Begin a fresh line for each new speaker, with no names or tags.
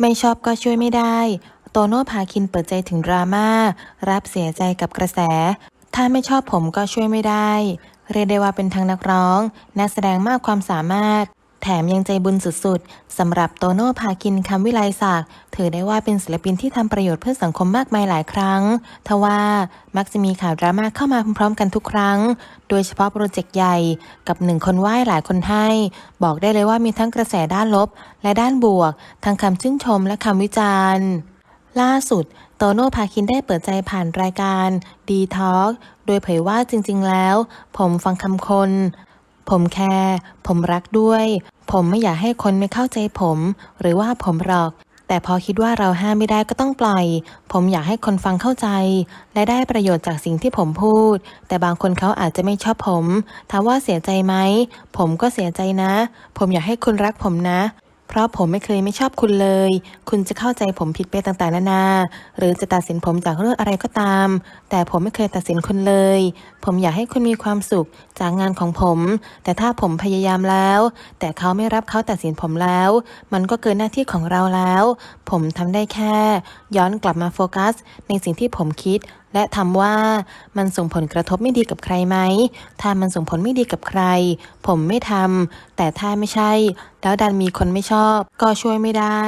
ไม่ชอบก็ช่วยไม่ได้ โตโน่พาคินเปิดใจถึงดราม่า รับเสียใจกับกระแส ถ้าไม่ชอบผมก็ช่วยไม่ได้ เรียกได้ว่าเป็นทั้งนักร้อง นักแสดงมากความสามารถ แถมยังใจบุญสุดๆสำหรับโตโน่พาคินคำวิไลศักดิ์ถือได้ว่าเป็นศิลปินที่ทำประโยชน์เพื่อสังคมมากมายหลายครั้ง ทว่ามักจะมีข่าวดราม่าเข้ามาพร้อมๆกันทุกครั้ง โดยเฉพาะโปรเจกต์ใหญ่กับหนึ่งคนไหว้หลายคนให้ บอกได้เลยว่ามีทั้งกระแสด้านลบ และด้านบวก ทั้งคำชื่นชมและคำวิจารณ์ ล่าสุดโตโน่พาคินได้เปิดใจผ่านรายการดีทอ k โดยเผยว่าจริง ๆ แล้ว ผมฟังคำคนผมแคร์ ผมรักด้วย ผมไม่อยากให้คนไม่เข้าใจผม หรือว่าผมหรอก แต่พอคิดว่าเราห้ามไม่ได้ก็ต้องปล่อย ผมอยากให้คนฟังเข้าใจ และได้ประโยชน์จากสิ่งที่ผมพูด แต่บางคนเขาอาจจะไม่ชอบผมถามว่าเสียใจไหมผมก็เสียใจนะ ผมอยากให้คุณรักผมนะ ราะผมไม่เคยไม่ชอบคุณเลย คุณจะเข้าใจผมผิดไปต่างๆนานา หรือจะตัดสินผมจากเรื่องอะไรก็ตาม แต่ผมไม่เคยตัดสินคุณเลย ผมอยากให้คุณมีความสุขจากงานของผม แต่ถ้าผมพยายามแล้ว แต่เขาไม่รับเขาตัดสินผมแล้ว มันก็เกินหน้าที่ของเราแล้ว ผมทำได้แค่ ย้อนกลับมาโฟกัส ในสิ่งที่ผมคิดและทำว่ามันส่งผลกระทบไม่ดีกับใครไหม ถ้ามันส่งผลไม่ดีกับใคร ผมไม่ทำแต่ถ้าไม่ใช่ แล้วดันมีคนไม่ชอบ ก็ช่วยไม่ได้